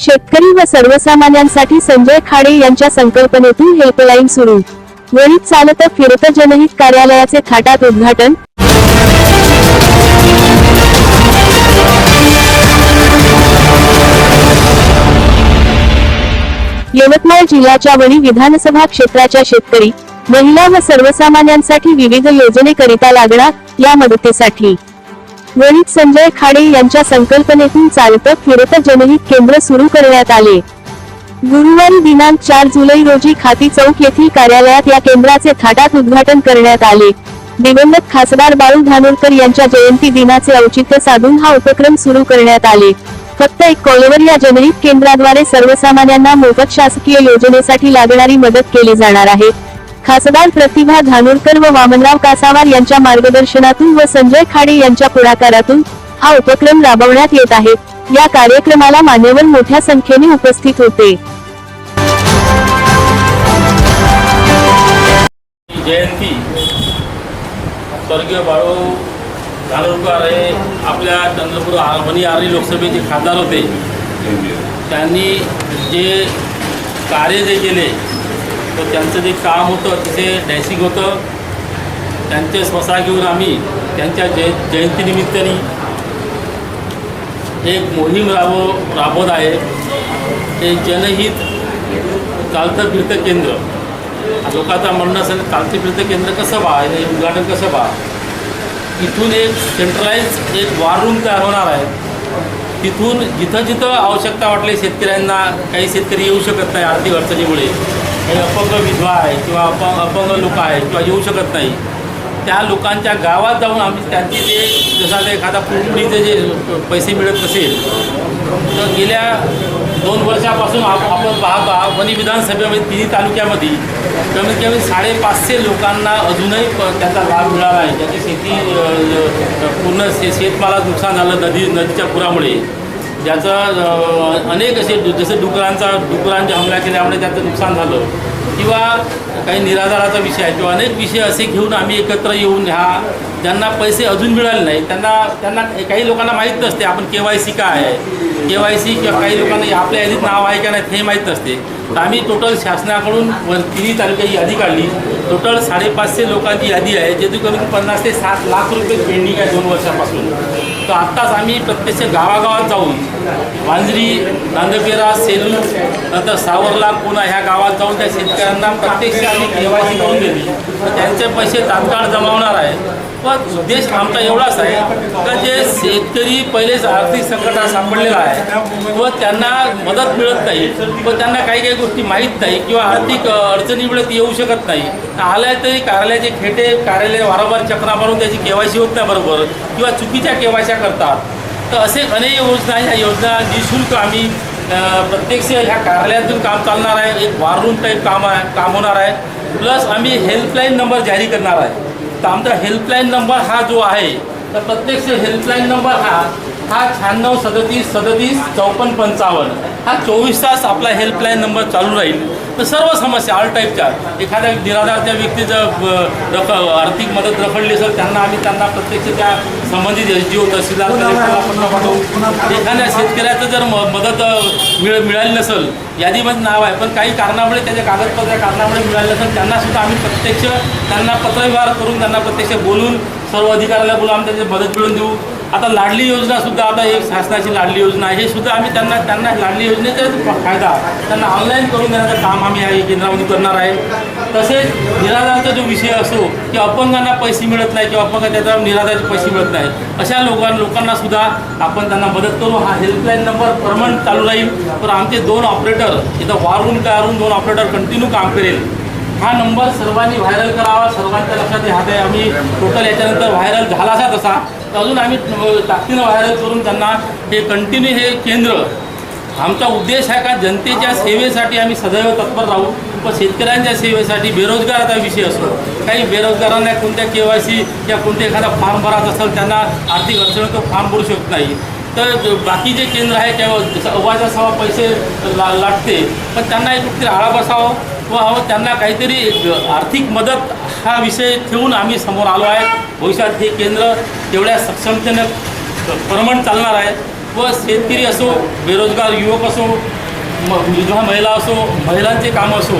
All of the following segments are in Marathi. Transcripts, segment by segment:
शेतकरी व सर्वसामान्यांसाठी संजय खाडे यांच्या संकल्पनेतून हेल्पलाईन सुरू. वरीत चालत फिरत जनहित कार्यालयाचे थाटात उद्घाटन. यवतमाळ जिल्ह्याच्या वणी विधानसभा क्षेत्राच्या शेतकरी महिला व सर्वसामान्यांसाठी विविध योजनेकरिता लागणार या मदतीसाठी. वणीत संजय खाडे यांच्या संकल्पनेतून चालतं फिरतं जनहित केंद्र सुरू करण्यात आले. गुरुवारी दिनांक चार जुलै रोजी खाती चौक येथील कार्यालयात या केंद्राचे थाटात उद्घाटन करण्यात आले. दिवंगत खासदार बाळू धानोरकर यांच्या जयंती दिनाचे औचित्य साधून हा उपक्रम सुरू करण्यात आले. फक्त एक कॉलवर या जनहित केंद्राद्वारे सर्वसामान्यांना मोफत शासकीय योजनेसाठी लागणारी मदत केली जाणार आहे. खासदार प्रतिभा धानोरकर व वामनराव कासावार यांच्या मार्गदर्शनातून व संजय खाडे यांच्या पुढाकारातून हा उपक्रम राबवण्यात येत आहे. या कार्यक्रमाला मान्यवर मोठ्या संख्येने उपस्थित होते. जयंती स्वर्गीय बाळू धानोरकर हे आपल्या चंद्रपूर आर्मनी आर्मी लोकसभेचे खासदार होते. त्यांनी जे कार्य जे केले तर त्यांचं जे काम होतं तिथे डॅशिंग होतं. त्यांचे स्वसा घेऊन आम्ही त्यांच्या जय जयंतीनिमित्ताने एक मोहीम राबव राबवत आहे. ते जनहित चालतं फिरतं केंद्र. लोकांचा म्हणणं असेल चालतं फिरतं केंद्र कसं बा? हे उद्घाटन कसं बा? इथून एक सेंट्रलाइज एक वार रूम तयार होणार आहे. तिथून जिथं जिथं आवश्यकता वाटली शेतकऱ्यांना काही शेतकरी येऊ शकत नाही आर्थिक अडचणीमुळे. अपंग विधवा आहे किंवा अपंग अपंग लोक आहे किंवा येऊ शकत नाही त्या लोकांच्या गावात जाऊन आम्ही त्यांचे जे जसं आता एखादा कुटुंबीचे जे पैसे मिळत नसेल तर गेल्या दोन वर्षापासून आप आपण पाहतो आहात वणी विधानसभेमध्ये तिन्ही तालुक्यामध्ये कमीत कमी साडेपाचशे लोकांना अजूनही प- त्याचा लाभ मिळाला आहे. त्याची शेती पूर्ण शे शेतमालात नुकसान झालं नदी नदीच्या पुरामुळे. ज्याचं अनेक असे जसं डुकरांचा डुकरांच्या हमला केल्यामुळे त्याचं नुकसान झालं. किंवा काही निराधाराचा विषय आहे किंवा अनेक विषय असे घेऊन आम्ही एकत्र येऊन ह्या ज्यांना पैसे अजून मिळाले नाही त्यांना त्यांना काही लोकांना माहीत नसते आपण के वाय सी काय आहे? के वाय सी किंवा काही लोकांना आपल्या यादीत नाव आहे का नाही हे माहीत नसते. तर आम्ही टोटल शासनाकडून व तिन्ही तालुक्याची यादी काढली. टोटल साडेपाचशे लोकांची यादी आहे जे करून पन्नास ते सात लाख रुपये पेंडिंग आहे दोन वर्षापासून. तर आत्ताच आम्ही प्रत्यक्ष गावागावात जाऊन मांजरी नांदपेरा सेलू नंतर सावरला पुणा ह्या गावात जाऊन त्या शेतकऱ्यांना प्रत्यक्ष आम्ही केवायसी करून दिली. तर त्यांचे पैसे तात्काळ जमावणार आहे. पण उद्देश आमचा एवढाच आहे का जे शेतकरी पहिलेच आर्थिक संकटात सापडलेला आहे व त्यांना मदत मिळत नाही व त्यांना काही काही गोष्टी माहीत नाही किंवा आर्थिक अडचणीमुळे ती येऊ शकत नाही. आल्या तरी कार्यालयाचे खेटे कार्यालय वारंवार चक्रा मारून त्याची केवायसी होत नाही बरोबर किंवा चुकीच्या केवायश्या करतात. तर असे अनेक योजना ह्या योजना निशुल्क आम्ही प्रत्यक्ष ह्या कार्यालयातून काम चालणार आहे. एक वॉररूम टाईप काम आहे काम होणार आहे. प्लस आम्ही हेल्पलाईन नंबर जारी करणार आहे. तर आमचा हेल्पलाईन नंबर हा जो आहे तर प्रत्यक्ष हेल्पलाईन नंबर हा हा शहाण्णव सदतीस सदतीस चौपन्न पंचावन्न. हा चोवीस तास आपला हेल्पलाईन नंबर चालू राहील. तर सर्व समस्या ऑल टाईपच्या एखाद्या निराधारच्या व्यक्तीचं ब, रक आर्थिक मदत रखडली असेल त्यांना आम्ही त्यांना प्रत्यक्ष त्या संबंधित एस डी ओ तहसीलदार कलेक्टरला पत्र पाठवू. एखाद्या शेतकऱ्याचं जर म मदत मिळ मिळाली नसेल यादीमध्ये नाव आहे पण काही कारणामुळे त्याच्या कागदपत्र कारणामुळे मिळालं नसेल त्यांना सुद्धा आम्ही प्रत्यक्ष त्यांना पत्रव्यवहार करून त्यांना प्रत्यक्ष बोलून सर्व अधिकाऱ्याला बोलू आम्ही त्यांची मदत मिळून देऊ. आता लाडली योजनासुद्धा आता एक शासनाची लाडली योजना आहे. हे सुद्धा आम्ही त्यांना त्यांना लाडली योजनेचा फायदा. त्यांना ऑनलाईन करून देण्याचं काम आम्ही या केंद्रामध्ये करणार आहे. तसेच निराधारचा जो विषय असो की अपंगांना पैसे मिळत नाही किंवा अपंग त्याचा निराधारचे पैसे मिळत नाही. अशा लोकां लोकांना सुद्धा आपण त्यांना मदत करू. हा हेल्पलाईन नंबर परमनंट चालू राहील. तर आमचे दोन ऑपरेटर इथं वारून तयारून दोन ऑपरेटर कंटिन्यू काम करेल. हा नंबर सर्वांनी व्हायरल करावा सर्वांच्या लक्षात राहत आम्ही टोटल याच्यानंतर व्हायरल झाला असा तसा. तर अजून आम्ही ताकदीनं व्हायरल करून त्यांना हे कंटिन्यू हे केंद्र आमचा उद्देश आहे का जनतेच्या सेवेसाठी आम्ही सदैव तत्पर राहू. पण शेतकऱ्यांच्या सेवेसाठी बेरोजगाराचा विषय असतो काही बेरोजगारांना कोणत्या के वाय सी किंवा कोणत्या एखादा फॉर्म भरत असेल त्यांना आर्थिक अडचण तो फॉर्म भरू शकत नाही. तर बाकी जे केंद्र आहे त्यावर अवाजासावा सवा पैसे ला लाटते पण त्यांना एक कुठेतरी आळा बसावं. व हवं त्यांना काहीतरी आर्थिक मदत हा विषय ठेवून आम्ही समोर आलो आहे. भविष्यात हे केंद्र तेवढ्या सक्षमतेनं परमण चालणार आहे. व शेतकरी असो बेरोजगार युवक असो म विधवा महिला असो महिलांचे काम असो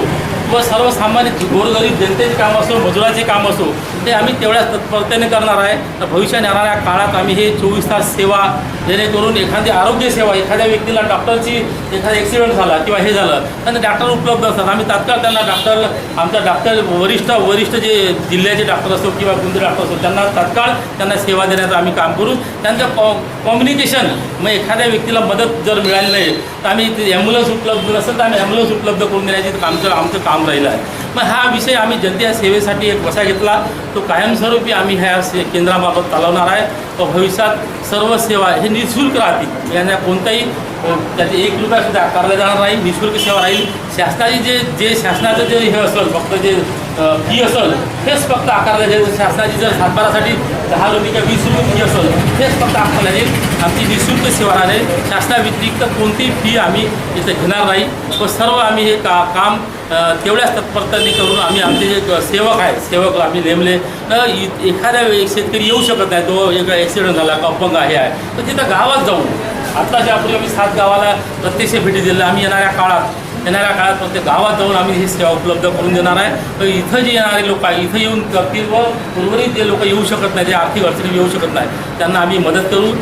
व सर्वसामान्य गोरगरीब जनतेचे काम असो मजुराचे काम असो ते आम्ही तेवढ्या तत्परतेने करणार आहे. तर भविष्यात येणाऱ्या काळात आम्ही हे चोवीस तास सेवा जेणेकरून एखादी आरोग्य सेवा एखाद्या व्यक्तीला डॉक्टरची एखादा ॲक्सिडेंट झाला किंवा हे झालं त्यांना डॉक्टर उपलब्ध असतात. आम्ही तात्काळ त्यांना डॉक्टर आमचा डॉक्टर वरिष्ठ वरिष्ठ जे जिल्ह्याचे डॉक्टर असो किंवा कोणते डॉक्टर असो त्यांना तात्काळ त्यांना सेवा देण्याचं आम्ही काम करू. त्यांचं कॉ कॉम्युनिकेशन मग एखाद्या व्यक्तीला मदत जर मिळाली नाही तर आम्ही ॲम्ब्युलन्स उपलब्ध नसेल तर आम्ही ॲम्ब्युलन्स उपलब्ध करून देण्याचे आमचं आमचं काम राहिलं आहे मग हा विषय आम्ही जनतेच्या सेवेसाठी एक वसा घेतला. तो कायमस्वरूपी आम्ही ह्या से केंद्रामार्फत चालवणार आहे. व भविष्यात सर्व सेवा हे निःशुल्क राहतील. यांना कोणताही त्याचे एक रुपयासुद्धा आकारला जाणार नाही. निःशुल्क सेवा राहील. शासनाची जे जे शासनाचं जे हे असेल फक्त जे फी असेल हेच फक्त आकारलं जाईल. शासनाची जर सातबारासाठी दहा रुपये किंवा वीस रुपये फी असेल हेच फक्त आकारला जाईल. आमची निशुल्क सेवा राहणार शासनाव्यतिरिक्त कोणतीही फी आम्ही इथं घेणार नाही. व सर्व आम्ही हे का काम तेवढ्याच तत्परतेने करून आम्ही आमचे जे सेवक आहेत सेवक आम्ही नेमले. तर इ- एखाद्या शेतकरी येऊ शकत नाही तो एक ॲक्सिडेंट झाला का अपंग आहे आहे. तर तिथं गावात जाऊन आत्ता जे आपली आम्ही सात गावाला प्रत्यक्ष भेटी दिल्या आम्ही येणाऱ्या काळात येणाऱ्या काळात प्रत्येक गावात जाऊन आम्ही ही सेवा उपलब्ध करून देणार आहे. तर इथं जे येणारे लोक आहे इथं येऊन करतील व उर्वरित जे लोक येऊ शकत नाही जे आर्थिक अडचणी येऊ शकत नाही त्यांना आम्ही मदत करू.